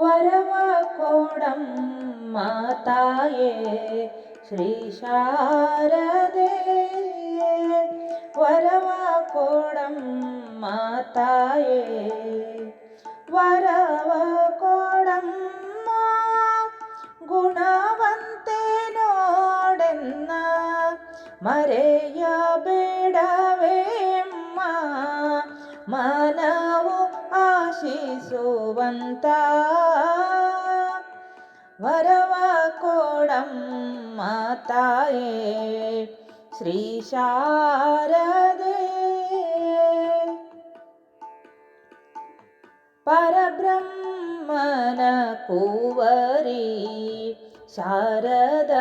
വരവാക്കോടം മാതായേ ശ്രീ ശാരദേ മാതായേ വരവാക്കോടം ഗുണവന്തേനോടെന്ന മരയ ബേടവേമ്മ മര ಆಶಿಸುವಂತ ವರವ ಕೊಡಮ್ಮ ತಾಯೇ ಶ್ರೀ ಶಾರದೆ ಪರಬ್ರಹ್ಮನ ಕೂವರಿ ಶಾರದ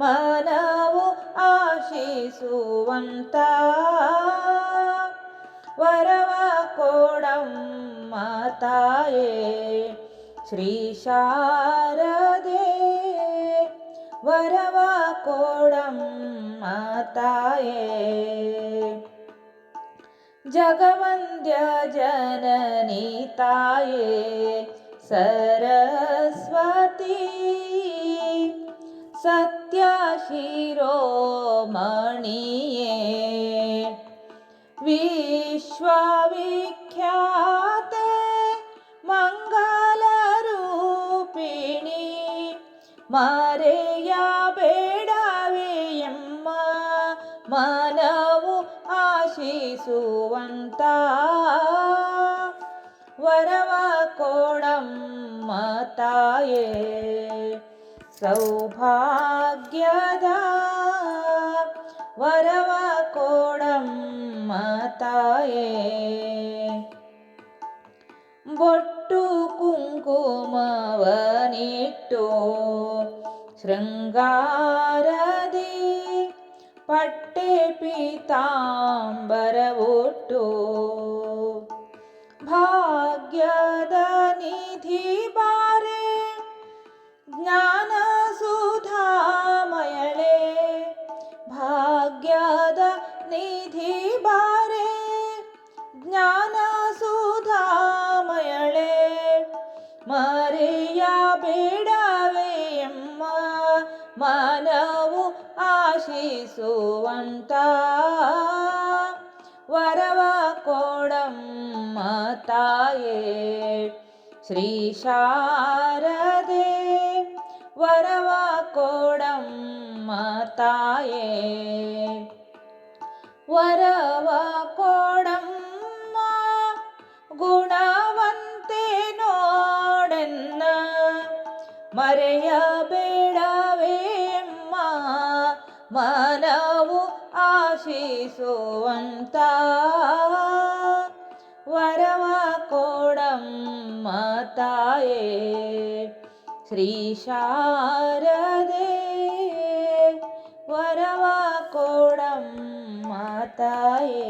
ಮನವು ಆಶಿಸುವಂತ ವರವ ಕೊಡಮ್ಮ ತಾಯೇ ಶ್ರೀ ಶಾರದೆ ವರವ ಕೊಡಮ್ಮ ತಾಯೇ ಜಗವಂದ್ಯ ಜನನಿ ತಾಯೇ ಸರಸ್ವತಿ ಸತ್ಯ ಶಿರೋಮಣಿಯೇ ವಿಶ್ವವಿಖ್ಯಾತೆ ಮಂಗಲರೂಪಿಣಿ ಮರೆಯ ಬೇಡವೆಯಮ್ಮ ಮನವು ಆಶಿಸುವಂತ ವರವ ಕೊಡಮ್ಮ ತಾಯೇ. ಸೌಭಾಗ್ಯದ ವರವ ಕೊಡಮ್ಮ ತಾಯೇ ಬೊಟ್ಟು ಕುಂಕುಮವನಿಟ್ಟು ಶೃಂಗಾರದಿ ಪಟ್ಟೆ ಪೀತಾಂಬರವುಟ್ಟು ಭಾಗ್ಯದ మనవు ఆశీసువంట వరవ కోడమ్మ తాయే శ్రీ శారదే వరవ కోడమ్మ తాయే వరవ కోడమ్మ ഗുണവന്തേനോടെന്ന് മറയബേടാ ಮನವು ಆಶಿಸುವಂತ ವರವ ಕೊಡಮ್ಮ ತಾಯೇ ಶ್ರೀ ಶಾರದೆ ವರವ ಕೊಡಮ್ಮ ತಾಯೇ